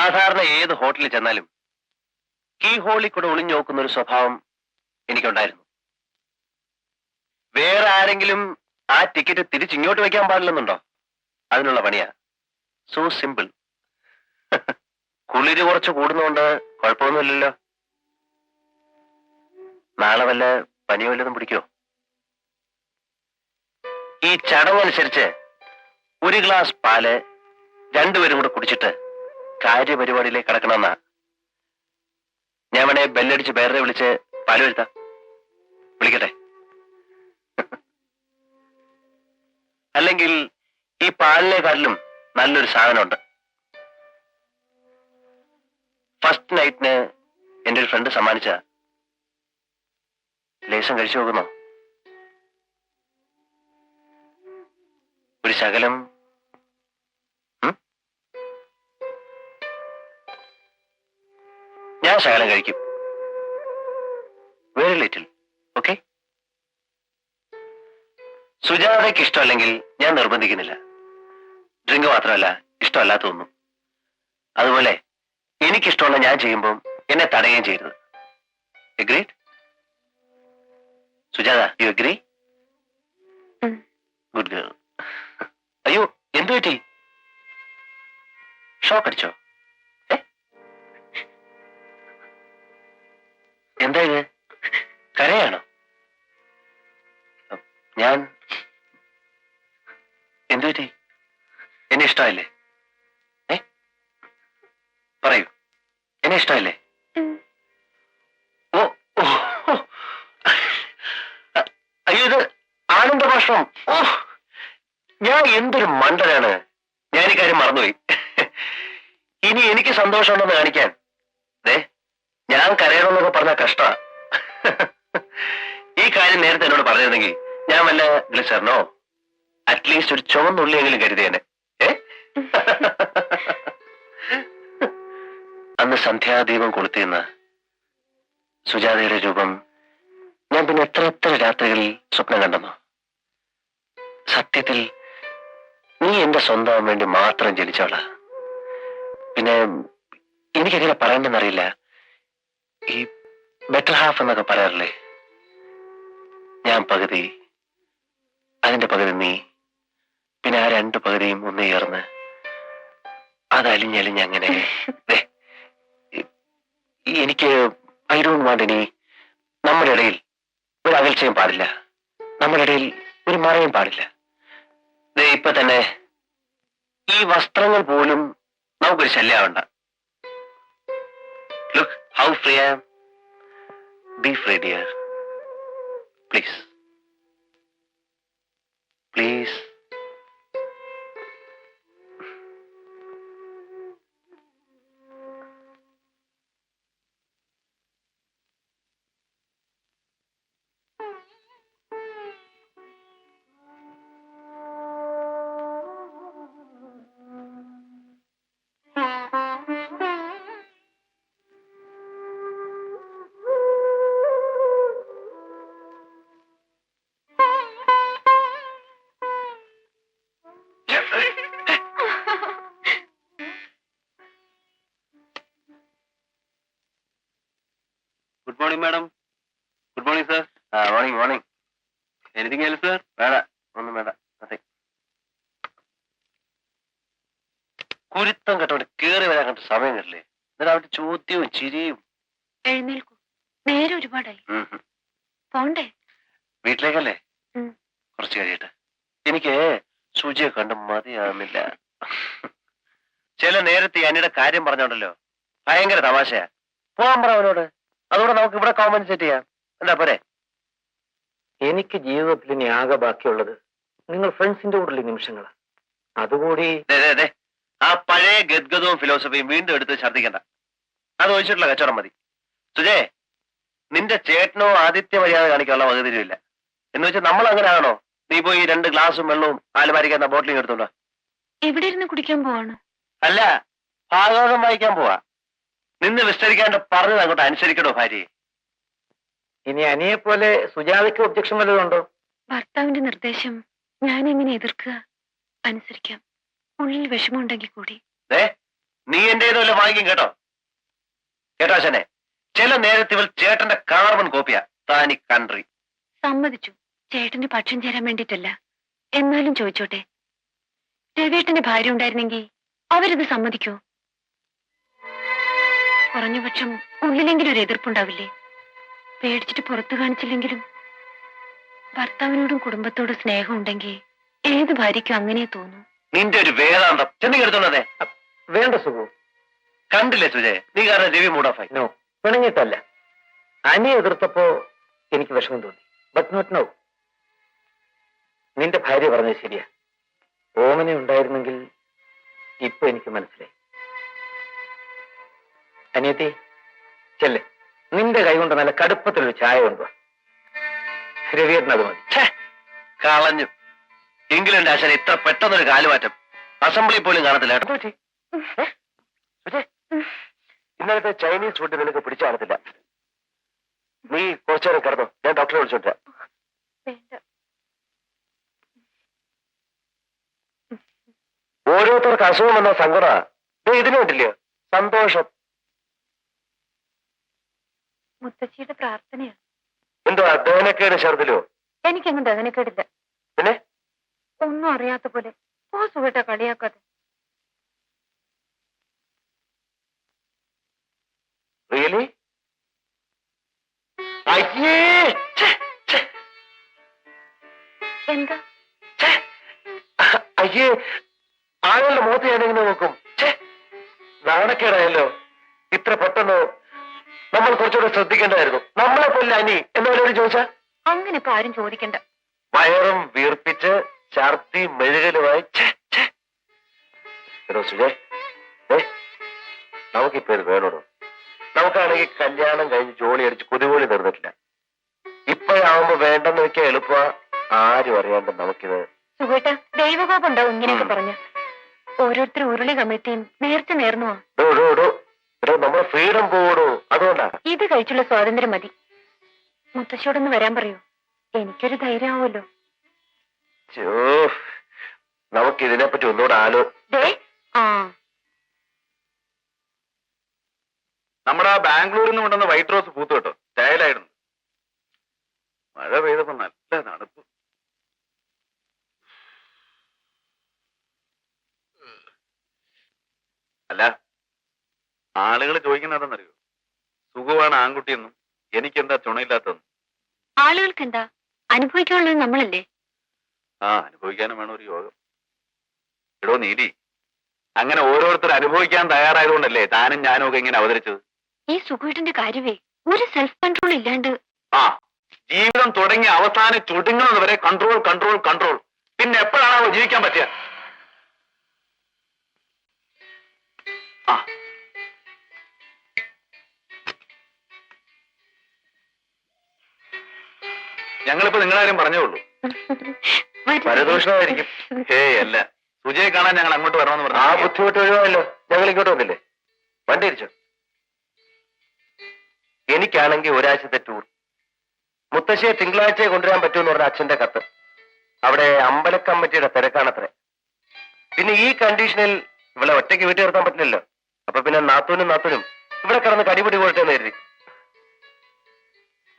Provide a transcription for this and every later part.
സാധാരണ ഏത് ഹോട്ടലിൽ ചെന്നാലും കീ ഹോളിൽ കൂടെ ഒളിഞ്ഞു നോക്കുന്ന ഒരു സ്വഭാവം എനിക്കുണ്ടായിരുന്നു. വേറെ ആരെങ്കിലും ആ ടിക്കറ്റ് തിരിച്ചിങ്ങോട്ട് വെക്കാൻ പാടില്ലെന്നുണ്ടോ? അതിനുള്ള പണിയാ. സോ സിമ്പിൾ കുളിര് കുറച്ച് കൂടുന്നോണ്ട് കുഴപ്പമൊന്നുമില്ലല്ലോ. നാളെ വല്ല പനി വല്ലതും പിടിക്കോ ഈ ചടങ്ങനുസരിച്ച് ഒരു ഗ്ലാസ് പാൽ രണ്ടുപേരും കൂടെ കുടിച്ചിട്ട് കാര്യപരിപാടിയിലേക്ക് കടക്കണമെന്നാ. ഞാൻ വേണേ ബെല്ലടിച്ച് വേറെ വിളിച്ച് പലവരുത്ത വരുത്താം. വിളിക്കട്ടെ. അല്ലെങ്കിൽ ഈ പാലിലെ പാലിനെക്കാട്ടിലും നല്ലൊരു സാധനമുണ്ട്. ഫസ്റ്റ് നൈറ്റിന് എന്റെ ഒരു ഫ്രണ്ട് സമ്മാനിച്ച ലേശം കഴിച്ചു നോക്കുന്നോ. ഒരു ശകലം ഞാൻ ശകലം കഴിക്കും. വെരി ലിറ്റിൽ ഓക്കെ സുജാതയ്ക്ക് ഇഷ്ടമല്ലെങ്കിൽ ഞാൻ നിർബന്ധിക്കുന്നില്ല. ഡ്രിങ്ക് മാത്രമല്ല ഇഷ്ടമല്ലാത്തൊന്നും അതുപോലെ എനിക്കിഷ്ടമുള്ള ഞാൻ ചെയ്യുമ്പോൾ എന്നെ തടയുകയും ചെയ്യരുത്. Agreed Sujatha you agree good girl അയ്യോ എന്തു പറ്റി? ഷോക്ക് അടിച്ചോ? എന്താ ഇത്? കരയാണോ? ഞാൻ എന്തു പറ്റി? എന്നെ ഇഷ്ടമല്ലേ ഏ? പറയൂ. എന്നെ ഇഷ്ടമല്ലേ. ഓ. അയ്യോ ഇത് ആനന്ദ ഭാഷണം? ഓ ഞാൻ എന്തൊരു മണ്ടനാണ്. ഞാൻ ഈ കാര്യം മറന്നുപോയി. ഇനി എനിക്ക് സന്തോഷമുണ്ടെന്ന് കാണിക്കാൻ. ദേ ഞാൻ കരയണമെന്നൊക്കെ പറഞ്ഞ കഷ്ട. ഈ കാര്യം നേരത്തെ എന്നോട് പറഞ്ഞിരുന്നെങ്കിൽ ഞാൻ വല്ല ഗ്ലിസറിനോ അറ്റ്ലീസ്റ്റ് ഒരു ചുവന്നുള്ളിയെങ്കിലും കരുതിയേനെ ഏ? അന്ന് സന്ധ്യാദീപം കൊളുത്തിന്ന് സുജാതയുടെ രൂപം ഞാൻ പിന്നെ എത്ര എത്ര രാത്രികളിൽ സ്വപ്നം കണ്ടെന്നോ? സത്യത്തിൽ നീ എന്റെ സ്വന്തം വേണ്ടി മാത്രം ജനിച്ചവളാ. പിന്നെ എനിക്കെങ്ങനെ പറയണ്ടെന്നറിയില്ല. ഈ ബെറ്റർ ഹാഫ് എന്നൊക്കെ പറയാറില്ലേ? ഞാൻ പകുതി അതിന്റെ പകുതി നീ പിന്നെ ആ രണ്ട് പകുതിയും ഒന്ന് ചേർന്ന് അതലിഞ്ഞലിഞ്ഞ് അങ്ങനെ എനിക്ക് ഐ ഡോണ്ട് വാണ്ട് ഇനി നമ്മുടെ ഇടയിൽ ഒരു അകൽച്ചയും പാടില്ല. നമ്മുടെ ഇടയിൽ ഒരു മറയും പാടില്ല. ഇപ്പൊ തന്നെ ഈ വസ്ത്രങ്ങൾ പോലും നമുക്കൊരു ശല്യമാവണ്ട How Freya? Be free, dear. Please. Please. നേരെ ഒരുപാടായി. പോണ്ടേ? വീട്ടിലേക്കല്ലേ. കുറച്ച് കഴിയട്ടെ. എനിക്ക് സൂചിയെ കണ്ട് മതിയാവുന്നില്ല. ചില നേരത്തെ അനിയുടെ കാര്യം പറഞ്ഞോണ്ടല്ലോ. ഭയങ്കര തമാശയാ. പോവാൻ പറ അവനോട്. അതുകൊണ്ട് നമുക്ക് ഇവിടെ കോമ്പൻസേറ്റ് ചെയ്യാം. എന്താ പോരെ? എനിക്ക് ജീവിതത്തിൽ ഇനി ആകെ ബാക്കിയുള്ളത് നിങ്ങൾ ഫ്രണ്ട്സിന്റെ കൂടെയുള്ള നിമിഷങ്ങളാണ് അതുകൂടി ദേ, ദേ, ദേ. ആ പഴയ ഗദ്ഗതവും ഫിലോസഫിയും വീണ്ടും എടുത്ത് ഛർദ്ദിക്കണ്ട. അത് ഒഴിച്ചിട്ടുള്ള കച്ചവടം മതി. സുജേ നിന്റെ ചേട്ടനോ ആദിത്യ മര്യാദ കാണിക്കാനുള്ള വകതിരിവില്ല എന്ന് വെച്ചാൽ നമ്മൾ അങ്ങനെ ആണോ നീ പോയി രണ്ട് ഗ്ലാസും വെള്ളവും ആലുമാരിക്കുന്ന ബോട്ടിലും എടുത്തോണ്ടോ എവിടെ ഇരുന്ന് കുടിക്കാൻ പോവാണ്? അല്ല ഭാഗവതം വായിക്കാൻ പോവാ. നിന്ന് വിസ്തരിക്കാണ്ട് പറഞ്ഞത് അങ്ങോട്ട് അനുസരിക്കണോ ഭാര്യയെ? ഇനി അനിയെ പോലെ സുജാതയ്ക്ക് ഒബ്ജക്ഷൻ വല്ലതുണ്ടോ ഭർത്താവിന്റെ നിർദ്ദേശം ഞാൻ എങ്ങനെ എതിർക്കുക? അനുസരിക്കാം. ഉള്ളിൽ വിഷമമുണ്ടെങ്കിൽ കൂടി. നീ എന്റേതുമല്ല വാങ്ങിക്കും കേട്ടോ. കേട്ടോ അച്ഛനെ ചില നേരത്തെ ഇവൾ ചേട്ടന്റെ കാർബൺ കോപ്പിയാ താനി കൺട്രി സമ്മതിച്ചു. ചേട്ടന് പക്ഷം ചേരാൻ വേണ്ടിട്ടല്ല എന്നാലും ചോദിച്ചോട്ടെ. രവിയേട്ടന്റെ ഭാര്യ ഉണ്ടായിരുന്നെങ്കിൽ അവരിത് സമ്മതിക്കോ? കുറഞ്ഞപക്ഷം ഉള്ളിലെങ്കിലും ഒരു എതിർപ്പുണ്ടാവില്ലേ? പേടിച്ചിട്ട് പുറത്തു കാണിച്ചില്ലെങ്കിലും ഭർത്താവിനോടും കുടുംബത്തോടും സ്നേഹം ഉണ്ടെങ്കിൽ ഏത് ഭാര്യയ്ക്കും അങ്ങനെ തോന്നും. നിന്റെ ഒരു വേദാന്തം. ചെന്ന് കേടുത്തുള്ളതേ വേണ്ട സുഖം കണ്ടില്ലേ സുജയ്? നീ കാരണം രവി മൂഡ് ഓഫ് ആയി. നോ പിണങ്ങിയിട്ടല്ല. അനി എതിർത്തപ്പോ എനിക്ക് വിഷമം തോന്നി. ബട്ട് നോട്ട് നോ നിന്റെ ഭാര്യ പറഞ്ഞത് ശരിയാ. ഓമന ഉണ്ടായിരുന്നെങ്കിൽ ഇപ്പൊ എനിക്ക് മനസ്സിലായി. അനിയത്തി ചെല്ലേ. നിന്റെ കൈ കൊണ്ട് നല്ല കടുപ്പത്തിലൊരു ചായ കൊണ്ടുവാ. രവിയേട്ടൻ അത് മതി. കളഞ്ഞു. എങ്കിലും അച്ഛൻ ഇത്ര പെട്ടെന്നൊരു കാലുമാറ്റം അസംബ്ലി പോലും കാണത്തില്ല കേട്ടോ. ഇന്നലത്തെ ചൈനീസ് ഫുഡ് നിനക്ക് പിടിച്ചു കാണത്തില്ല. നീ കുറച്ചേരം കിടന്നോ. ഞാൻ ഡോക്ടറെ വിളിച്ചോട്ടെ ഓരോരുത്തർക്ക് അസുഖം വന്ന സങ്കട. ഇതിനു കണ്ടില്ലയോ സന്തോഷം. മുത്തശ്ശിയുടെ പ്രാർത്ഥനയാണ് എന്തോ ദഹനക്കേട് ഛർദിലോ എനിക്കങ്ങ് ദഹനക്കേടില്ല. പിന്നെ? ഒന്നും അറിയാത്ത പോലെ. പോ സുഖട്ട കളിയാക്കാതെ. എന്താ. അയ്യേ ആളുകളുടെ മുഖത്ത് ഞാനിങ്ങനെ നോക്കും? നാണക്കേടായല്ലോ. ഇത്ര പെട്ടെന്ന് നമ്മൾ കുറച്ചുകൂടെ ശ്രദ്ധിക്കേണ്ടായിരുന്നു നമ്മളെ പോലെ അനി എന്നവരോട് ചോദിച്ചാ? അങ്ങനെ ഇപ്പൊ ആരും ചോദിക്കണ്ട. വയറും വീർപ്പിച്ച് ഛർദി മെഴുകലുമായി ഏ നമുക്കിപ്പോ ഇത് വേണോടോ? നമുക്കാണെങ്കിൽ കല്യാണം കഴിഞ്ഞ് ജോലി അടിച്ച് കുതികോളി തീർന്നിട്ടില്ല ഇപ്പോഴാവുമ്പോ വേണ്ടെന്ന് വെക്കാൻ എളുപ്പ ആരും അറിയാണ്ട് നമുക്കിത് സുഖേട്ട ദൈവകോപം ഉണ്ടാവും ഇങ്ങനെയൊക്കെ. പറഞ്ഞ. ഓരോരുത്തർ ഉരുളി കമിഴ്ത്തിയും നേർച്ച നേർന്നുവാ ഡോ ഡോ ഡോ. എടോ നമ്മുടെ ഫ്രീഡം പോടോ അതുകൊണ്ടാ. ഇത് കഴിച്ചുള്ള സ്വാതന്ത്ര്യം മതി. മുത്തശ്ശോടൊന്ന് വരാൻ പറയൂ. എനിക്കൊരു ധൈര്യം ആവുമല്ലോ നമുക്കിതിനെ നമുക്ക് ഇതിനെപ്പറ്റി ഒന്നുകൂടെ ആലോ ആ. നമ്മുടെ ആ ബാംഗ്ലൂരിൽ നിന്ന് കൊണ്ടുവന്ന വൈറ്റ് റോസ് പൂത്തു കേട്ടോ. സ്റ്റൈലായിരുന്നു. മഴ പെയ്തപ്പോ നല്ല തണുപ്പ്. അല്ല ആളുകൾ ചോദിക്കുന്നതെന്നറിയോ സുഖമാണ് ആൺകുട്ടിയെന്നും എനിക്കെന്താ ചുണയില്ലാത്തതെന്നും. ആളുകൾക്ക് എന്താ അനുഭവിക്കാനുള്ളത് നമ്മളല്ലേ? ആ അനുഭവിക്കാനും വേണം ഒരു യോഗം. എടോ നീതി അങ്ങനെ ഓരോരുത്തർ അനുഭവിക്കാൻ തയ്യാറായതുകൊണ്ടല്ലേ താനും ഞാനും ഒക്കെ ഇങ്ങനെ അവതരിച്ചത്? ഈ സുഖേട്ടന്റെ കാര്യമേ ഒരു സെൽഫ് കൺട്രോൾ ഇല്ലാണ്ട്. ആ ജീവിതം തുടങ്ങി അവസാനം ചുടുങ്ങുന്നത് വരെ കൺട്രോൾ കൺട്രോൾ കൺട്രോൾ പിന്നെ എപ്പോഴാണ് അവ ജീവിക്കാൻ പറ്റുക ആ. ഞങ്ങളിപ്പോ നിങ്ങളാരും പറഞ്ഞോളൂ പരദോഷമായിരിക്കും. പരദൂഷണമായിരിക്കും ഏയ് അല്ല. സുജയെ കാണാൻ ഞങ്ങൾ അങ്ങോട്ട് വരണമെന്ന് പറഞ്ഞു. ആ ബുദ്ധിമുട്ട് ഒഴിവാണല്ലോ ഞങ്ങൾ ഇങ്ങോട്ട് വന്നില്ലേ? വണ്ടി ഇരിച്ചോ എനിക്കാണെങ്കിൽ ഒരാഴ്ചത്തെ ടൂർ മുത്തശ്ശിയെ തിങ്കളാഴ്ചയെ കൊണ്ടുവരാൻ പറ്റുമെന്ന് പറഞ്ഞ അച്ഛന്റെ കത്ത്. അവിടെ അമ്പല കമ്മിറ്റിയുടെ തിരക്കാണത്രേ. പിന്നെ ഈ കണ്ടീഷനിൽ ഇവിടെ ഒറ്റയ്ക്ക് വീട്ടിൽ നിർത്താൻ പറ്റില്ലല്ലോ. അപ്പൊ പിന്നെ നാത്തൂനും നാത്തൂനും ഇവിടെ കിടന്ന് കടിപിടി പോയിട്ട് എന്ന് കരുതി.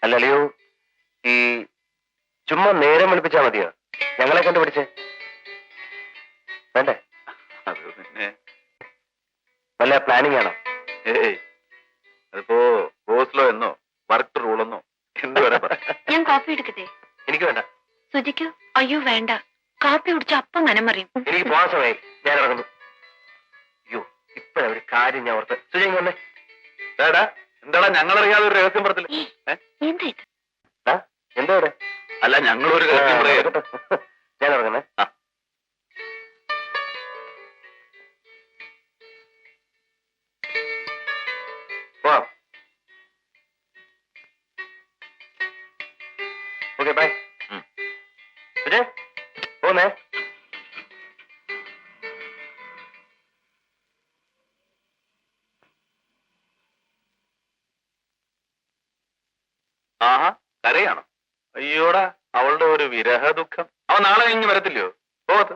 അല്ലല്ലയോ ഈ ചുമ്മാ നേരം വിളിപ്പിച്ചാ മതിയോ? ഞങ്ങളെ കണ്ടുപിടിച്ചേ. വേണ്ടേ? നല്ല വല്ല പ്ലാനിങ് ആണോ? ഏയ് അതിപ്പോ ഗോസ്ലോ എന്നോ വർക്ക് റൂൾ എന്നോ എന്ത് വരെ പറയാം ഞാൻ കോപ്പി എടുക്കട്ടെ? എനിക്ക് വേണ്ട. സുജിക്കോ അയ്യോ വേണ്ട. കാപ്പി കുടിച്ച അപ്പം മനമറിയും എനിക്ക് പോകാൻ ഞാൻ ഇറങ്ങുന്നു. അയ്യോ ഇപ്പഴ ഒരു കാര്യം ഞാൻ ഓർത്ത് സുജി ഇങ്ങ് വന്നേ. ഏടാ എന്താടാ ഞങ്ങളറിയാതെ ഒരു രഹസ്യം പറത്തില്ല? എന്താ ഇത്? എന്താ ഇവിടെ? അല്ല ഞങ്ങളൊരു രഹസ്യം പറയാം. ഞാൻ ഇറങ്ങുന്നേ. ആ. ശരി ബൈ വിജയ് പോന്നേ? ആഹാ കരയാണോ? അയ്യോടാ അവളുടെ ഒരു വിരഹ ദുഃഖം അവ നാളെ കഴിഞ്ഞ് വരത്തില്ലയോ? പോകത്ത്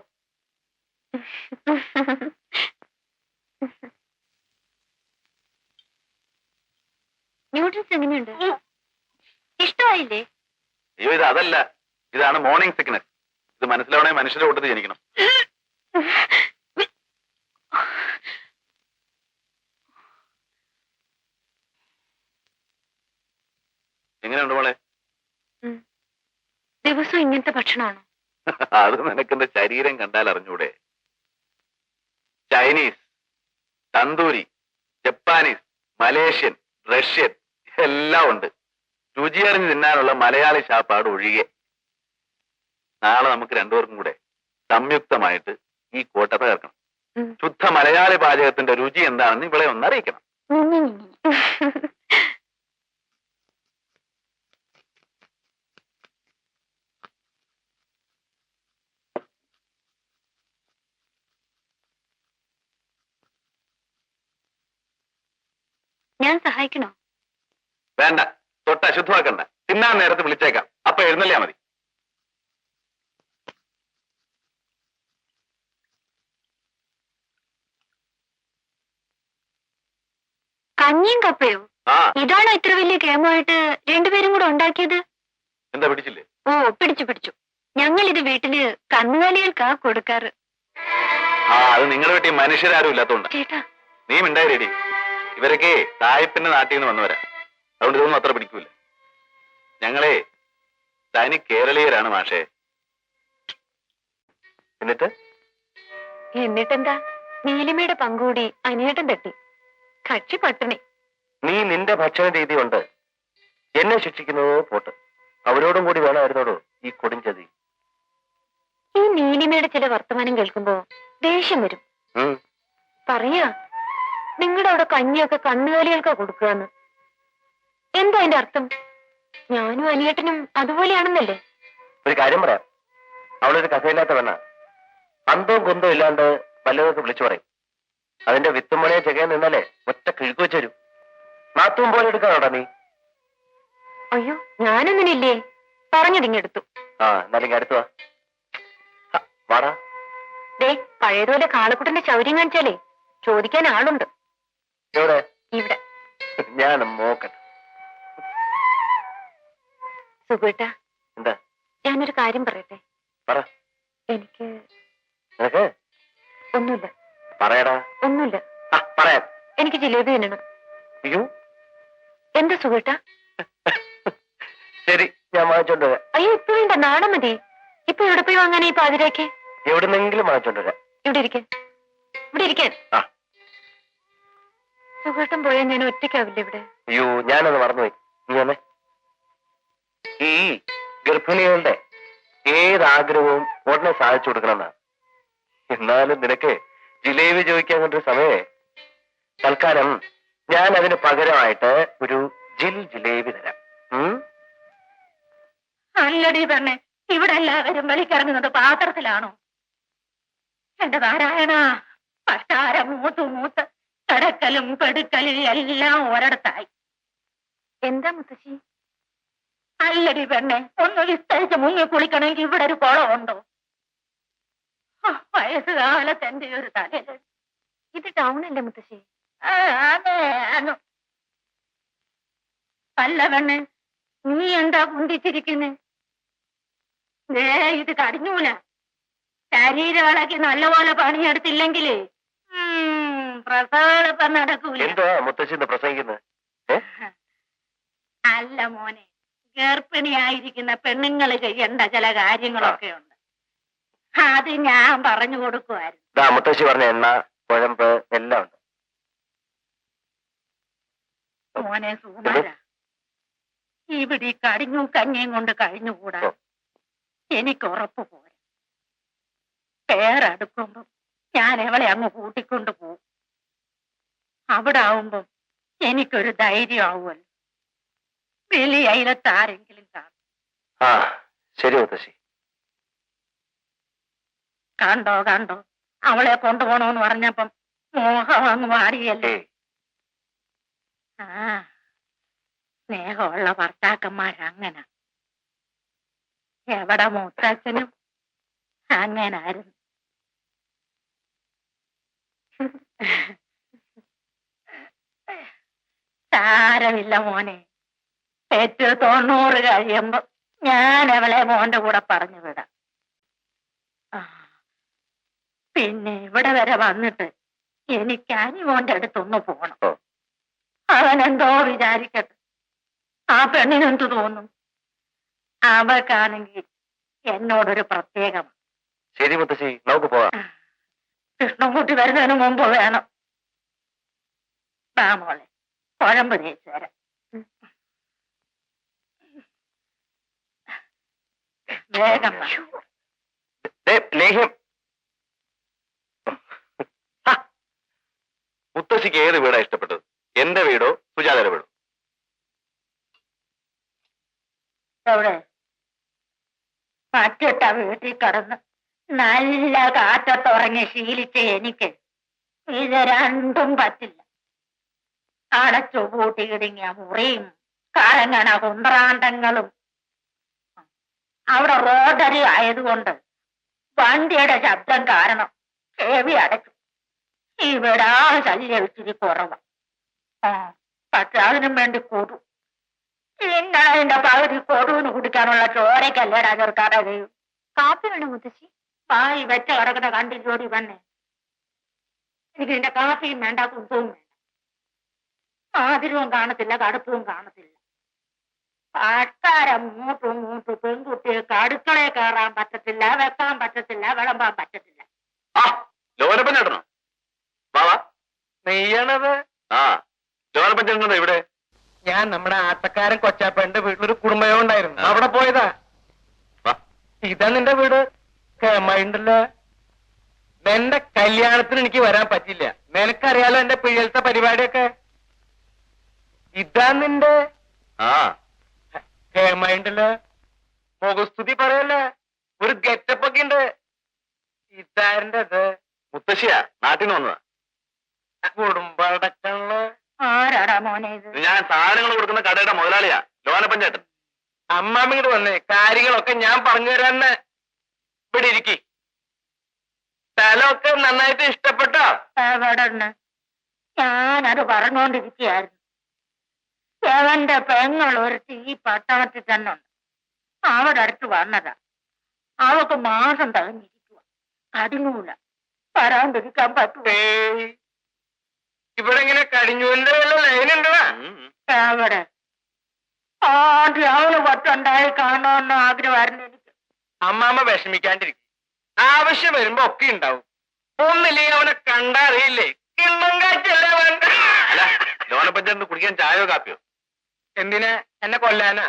ന്യൂട്രൻസ് എങ്ങനെയുണ്ട്? ഇഷ്ടമായില്ലേ? അയ്യോ ഇത് അതല്ല. ഇതാണ് മോർണിംഗ് സിക്നസ് ഇത് മനസ്സിലാവണേ മനുഷ്യരെ കൂട്ടത്തിൽ ജനിക്കണം. എങ്ങനെയുണ്ട് മോളെ? ദിവസം ഇങ്ങനത്തെ ഭക്ഷണമാണോ? അത് നിനക്കെന്റെ ശരീരം കണ്ടാൽ അറിഞ്ഞൂടെ. Chinese tandoori Japanese Malaysian Russian എല്ലാം ഉണ്ട്. രുചിയറിഞ്ഞ് തിന്നാനുള്ള മലയാളി ശാപ്പാട് ഒഴികെ. നാളെ നമുക്ക് രണ്ടുപേർക്കും കൂടെ സംയുക്തമായിട്ട് ഈ കോട്ട തകർക്കണം. ശുദ്ധ മലയാളി പാചകത്തിന്റെ രുചി എന്താണെന്ന് ഇവിടെ ഒന്ന് അറിയിക്കണം ഞാൻ സഹായിക്കണോ? വേണ്ട. തൊട്ട് അശുദ്ധമാക്കണ്ട. തിന്നാൻ നേരത്ത് വിളിച്ചേക്കാം. അപ്പൊ എഴുന്നള്ളിയാ മതി. കഞ്ഞിയും കപ്പയോ? ഇതാണോ ഇത്ര വലിയ കേമായിട്ട് രണ്ടുപേരും കൂടെ ഉണ്ടാക്കിയത്? എന്താ പിടിച്ചില്ലേ? ഓ പിടിച്ചു പിടിച്ചു. ഞങ്ങൾ ഇത് വീട്ടിൽ കന്നുകാലികൾക്കാ കൊടുക്കാറ്. ആ അത് നിങ്ങളുടെ വീട്ടിൽ മനുഷ്യരാരും ഇല്ലാത്തോണ്ട്. ചേട്ടാ. നീ റെഡി ഇവരൊക്കെ തായപ്പിന്റെ നാട്ടിൽ നിന്ന് വന്നവരാ. അതുകൊണ്ട് ഇതൊന്നും അത്ര പിടിക്കൂല. ഞങ്ങളെ തനി കേരളീയരാണ് മാഷേ. എന്നിട്ട്? എന്നിട്ടെന്താ? നീലിമയുടെ പങ്കുകൂടി അനിയേട്ടൻ തട്ടി. കക്ഷി പട്ടിണി. നീ നിന്റെ ഭക്ഷണ രീതി കൊണ്ട് എന്നെ ശിക്ഷിക്കുന്നതോ പോട്ട്. അവരോടും കൂടി വേണമായിരുന്നോടോ ഈ കൊടുംചതി? ഈ നീലിമയുടെ ചില വർത്തമാനം കേൾക്കുമ്പോ ദേഷ്യം വരും. പറയാ നിങ്ങളുടെ അവിടെ കഞ്ഞിയൊക്കെ കന്നുകാലികൾക്കാ കൊടുക്കുകന്ന് എന്താ അതിന്റെ അർത്ഥം? ഞാനും അനിയേട്ടനും അതുപോലെയാണെന്നല്ലേ? ഒരു കാര്യം പറയാം. അവളൊരു കഥയില്ലാത്ത പെണ്ണ. അന്തവും കുന്തവും ഇല്ലാണ്ട് വല്ലതൊക്കെ വിളിച്ചു പറയും. അതിന്റെ വിത്തുമണിയെ ചെകയാൻ നിന്നാലേ ഒറ്റ കിഴുക്ക് വെച്ചു വരും. നാത്തും പോലെ എടുക്കാനോടാ നീ? അയ്യോ ഞാനൊന്നിനില്ലേ പറഞ്ഞതിങ്ങെടുത്തു ആ എന്നാലും അടുത്തു വാടാ. ദേ പഴയതുപോലെ കാളക്കുട്ടന്റെ ചൗര്യം കാണിച്ചാലേ ചോദിക്കാൻ ആളുണ്ട്. ഞാനമ്മ ഇവിടെ. ഞാൻ സുഖേട്ട എന്താ? ഞാനൊരു കാര്യം പറയട്ടെ? പറ. എനിക്ക് നിനക്ക്? ഒന്നുമില്ല. പറയടാ. ഒന്നുമില്ല. പറയാം. എനിക്ക് ജിലേബി തിന്നണം അയ്യോ. എന്താ സുഖേട്ട ശരി ഞാൻ വാങ്ങിച്ചോണ്ട് വരാം. അയ്യോ ഇപ്പൊ വേണ്ട നാളെ മതി. ഇപ്പൊ ഇവിടെ പോയി വാങ്ങാനാ ഈ പാതിരാക്ക്? എവിടെന്നെങ്കിലും വാങ്ങിച്ചോണ്ട് വരാം. ഇവിടെ ഇരിക്കാൻ ഇവിടെ ഇരിക്കാൻ സുഖേട്ടൻ പോയാൽ ഞാൻ ഒറ്റയ്ക്കാവില്ല ഇവിടെ? അയ്യോ ഞാനത് മറന്നുപോയി. നീ വന്നേ. ഈ ഗർഭിണികളുടെ ഏതാഗ്രഹവും ഉടനെ സാധിച്ചു കൊടുക്കണമെന്നാ. എന്നാലും നിനക്ക് ജിലേബി ചോദിക്കാൻ കൊണ്ടൊരു സമയേ. തൽക്കാലം ഞാൻ അതിന് പകരമായിട്ട് ഒരു ജിൽ ജിലേബി തരാം? അല്ലടി പെണ്ണെ ഇവിടെ എല്ലാവരും വലിക്കിറങ്ങുന്നത് പാത്രത്തിലാണോ? എന്റെ നാരായണ പട്ടാര മൂത്ത് മൂത്ത് കടക്കലും പെടുക്കലും എല്ലാം ഒരിടത്തായി. എന്താ മുത്തശ്ശി? അല്ലടി പെണ്ണെ ഒന്ന് വിസ്തരിച്ച് മുങ്ങി കുളിക്കണമെങ്കിൽ ഇവിടെ ഒരു കുളമുണ്ടോ? ഉണ്ടോ വയസ്സുകാലത്ത് എന്റെ ഒരു തലയിൽ ഇത് ടൗണല്ലേ മുത്തശ്ശി? അല്ല പെണ്ണെ നീ എന്താ കുന്തിച്ചിരിക്കുന്നെ ഏ ഇത് കടിഞ്ഞൂല. ശരീരവളക്കി നല്ലപോലെ പണിയെടുത്തില്ലെങ്കിലേ ഉം, പ്രസവം നടക്കൂല. എന്താ പ്രസംഗിക്കുന്നത് അല്ല മോനെ ഗർഭിണിയായിരിക്കുന്ന പെണ്ണുങ്ങൾ ചെയ്യേണ്ട ചില കാര്യങ്ങളൊക്കെ ഉണ്ട് അത് ഞാൻ പറഞ്ഞു കൊടുക്കുമായിരുന്നു ദാ മുത്തശ്ശി പറഞ്ഞ എണ്ണ കുഴമ്പ് എല്ലാം ഉണ്ട്. മോനെ സുകുമാര ഇവിടെ കടിഞ്ഞും കഞ്ഞിയും കൊണ്ട് കഴിഞ്ഞുകൂടാ. എനിക്ക് ഉറപ്പ് പോരെ. പേരടുക്കുമ്പോ ഞാൻ എവളെ അങ്ങ് കൂട്ടിക്കൊണ്ടു പോകും അവിടെ ആവുമ്പം എനിക്കൊരു ധൈര്യം ആരെങ്കിലും കാണും. ആ ശരി മുത്തശ്ശി. കണ്ടോ കണ്ടോ? അവളെ കൊണ്ടുപോണോന്ന് പറഞ്ഞപ്പം മോഹം അങ്ങ് മാറിയല്ലേ? ആ സ്നേഹമുള്ള ഭർത്താക്കന്മാരങ്ങനെ. എവിടെ മൂത്തച്ഛനും അങ്ങനായിരുന്നു. സാരമില്ല മോനെ. പെറ്റ് തൊണ്ണൂറ് കഴിയുമ്പോ ഞാൻ അവളെ മോന്റെ കൂടെ പറഞ്ഞു വിടാം. പിന്നെ ഇവിടെ വരെ വന്നിട്ട് എനിക്ക് അനിമോന്റെ അടുത്തൊന്ന് പോണം. ഓ. അവൻ എന്തോ വിചാരിക്കട്ടെ. ആ പെണ്ണിനെന്ത് തോന്നും? അവക്കാണെങ്കിൽ എന്നോടൊരു പ്രത്യേകം. ശരി മുത്തശ്ശി നമുക്ക് പോവാം കൃഷ്ണൻകുട്ടി വരുന്നതിന് മുമ്പ് വേണം. വാ മോളെ കുഴമ്പ് തേച്ചു തരാം. വേഗം ലേഹ്യം മുത്തശ്ശിക്ക് ഏത് വീടാ ഇഷ്ടപ്പെട്ടത്? എന്റെ വീടോ സുജാതയുടെ വീടോ? മറ്റിട്ട വീട്ടിൽ കടന്ന് നല്ല കാറ്റത്തുറങ്ങി ശീലിച്ച എനിക്ക് ഇത് രണ്ടും പറ്റില്ല. അടച്ചു പൂട്ടിയിടുങ്ങിയ മുറിയും കറങ്ങണ കുന്ത്രാണ്ടങ്ങളും അവിടെ റോഡരി ആയതുകൊണ്ട് വണ്ടിയുടെ ശബ്ദം കാരണം ചെവി അടച്ചു. ഇവിടെ ആ ശല്യം ഇച്ചിരി കുറവാ. പക്ഷെ അതിനും വേണ്ടി കൂടും. പിന്നെ അതിന്റെ പകുതി കൊടുവിന് കുടിക്കാനുള്ള ചോരക്കല്ലേടാ ചെയ്യും കാപ്പി വേണം മുത്തശ്ശി? പായി വെച്ച കിടക്കുന്ന കണ്ടി ജോലി വന്നേ. എനിക്ക് നിന്റെ കാപ്പിയും വേണ്ട കുന്തവും വേണ്ട. മാതിരവും കാണത്തില്ല കടുപ്പവും കാണത്തില്ല. മൂട്ടു മൂട്ടു പെൺകുട്ടികൾക്ക് അടുക്കളയിൽ കയറാൻ പറ്റത്തില്ല വെക്കാൻ പറ്റത്തില്ല വിളമ്പാൻ പറ്റത്തില്ല. ആ ചേട്ടനോ? ആ ചേട്ടനോ ഇവിടെ? ഞാൻ നമ്മുടെ ആട്ടക്കാരൻ കൊച്ചാപ്പന്റെ വീട്ടിലൊരു കുടുംബയോഗം ഉണ്ടായിരുന്നു. അവിടെ പോയതാ. ഇതാ നിന്റെ വീട്? കേമയുണ്ടല്ലോ എന്റെ കല്യാണത്തിന് എനിക്ക് വരാൻ പറ്റില്ല. നിനക്കറിയാലോ എന്റെ പിഴലത്തെ പരിപാടിയൊക്കെ? ഇതാ നിന്റെ ആ. കേമയുണ്ടല്ലോ മുഖസ്തുതി പറയല്ലേ. ഒരു ഗെറ്റപ്പ് ഒക്കെ ഉണ്ട്. ഇതാരുടെ അത് മുത്തശ്ശിയാ. നാട്ടിൽ നിന്ന് വന്നതാ. കുടുംബടക്കമുള്ള. ആരാടാ മോനെ ഇത്? ഞാൻ സാധനങ്ങൾ കൊടുക്കുന്ന കടയുടെ മുതലാളിയാ. ലോനപ്പൻ പഞ്ചായത്ത് അമ്മാമിങ്ങോട് വന്നേ. കാര്യങ്ങളൊക്കെ ഞാൻ പറഞ്ഞു തരാന്ന് ഇവിടെ ഇരിക്കി. സ്ഥലമൊക്കെ നന്നായിട്ട് ഇഷ്ടപ്പെട്ടോ? എവിടെ ഞാനത് പറഞ്ഞുകൊണ്ടിരിക്കുകയായിരുന്നു എവന്റെ പെങ്ങൾ ഒരു ഈ പട്ടണത്തിൽ തന്നെ ഉണ്ട്. അവിടെ അടുത്ത് വന്നതാ. അവക്ക് മാസം തകഞ്ഞിരിക്കുക അതിനൂല. വരാണ്ടിരിക്കാൻ പറ്റുമോ. ഇവിടെ ഇങ്ങനെ കടിഞ്ഞൂലിന്റെ വല്ല ഉം. എവിടെ? ആദ്യം അവൾ പറ്റുണ്ടായി കാണുമെന്ന് ആഗ്രഹമായിരുന്നു എനിക്ക്. അമ്മാമ്മ വിഷമിക്കാണ്ടിരിക്കും. ആവശ്യം വരുമ്പോ ഒക്കെ ഉണ്ടാവും. ഒന്നില്ലെങ്കിൽ അവനെ കണ്ടറിയില്ലേ? കിണ്ണം കാറ്റല്ലേ വേണ്ട? ചേട്ടന് കുടിക്കാൻ ചായയോ കാപ്പിയോ? എന്തിനാ എന്നെ കൊല്ലാനാ?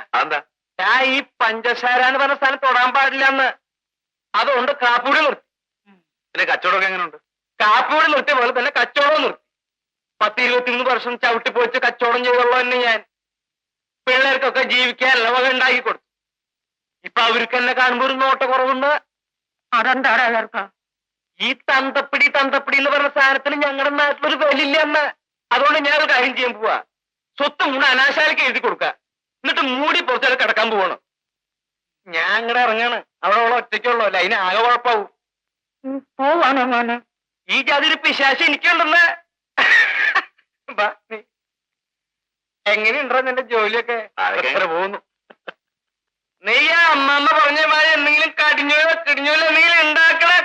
ഞാൻ ഈ പഞ്ചസാര എന്ന് പറഞ്ഞ സ്ഥലം തൊടാൻ പാടില്ലെന്ന്. അതുകൊണ്ട് കാപ്പൂടി നിർത്തി. പിന്നെ കച്ചവടമൊക്കെ എങ്ങനെയുണ്ട് കാപ്പൂടി നിർത്തിയ പോലെ തന്നെ കച്ചവടം നിർത്തി. പത്ത് ഇരുപത്തിമൂന്ന് വർഷം ചവിട്ടി പോയിച്ച് കച്ചവടം ചെയ്തുള്ളൂ തന്നെ ഞാൻ. പിള്ളേർക്കൊക്കെ ജീവിക്കാനുള്ള വക ഉണ്ടാക്കി കൊടുത്തു. ഇപ്പൊ അവർക്ക് എന്നെ കാണുമ്പോ ഒരു നോട്ട കുറവുണ്ട് അതെന്താ ചേർക്കാം ഈ തന്തപ്പിടി തന്തപ്പിടി എന്ന് പറഞ്ഞ സാധനത്തിന് ഞങ്ങളുടെ നാട്ടിലൊരു വിലയില്ല അന്ന് അതുകൊണ്ട് ഞാൻ ഒരു കാര്യം ചെയ്യാൻ പോവാ. സ്വത്ത് മുഴുവൻ അനാശാലയ്ക്ക് എഴുതി കൊടുക്കുക. എന്നിട്ട് മൂടി പുറത്തേക്ക് കിടക്കാൻ പോവണം. ഞാൻ ഇങ്ങടെ ഇറങ്ങാണ്. അവിടെ ഉള്ള. ഒറ്റയ്ക്കുള്ളൂ അല്ല അതിന് ആകെ കുഴപ്പാവും ഈ ജാതി പിശാശ എനിക്കുണ്ടെന്ന്. എങ്ങനെയുണ്ടോ നിന്റെ ജോലിയൊക്കെ? പോകുന്നു. നീ അമ്മമ്മ പറഞ്ഞ മാതിരി എന്തെങ്കിലും കടിഞ്ഞോലോ കിടിഞ്ഞോലോ എന്തെങ്കിലും ഉണ്ടാക്കണേ.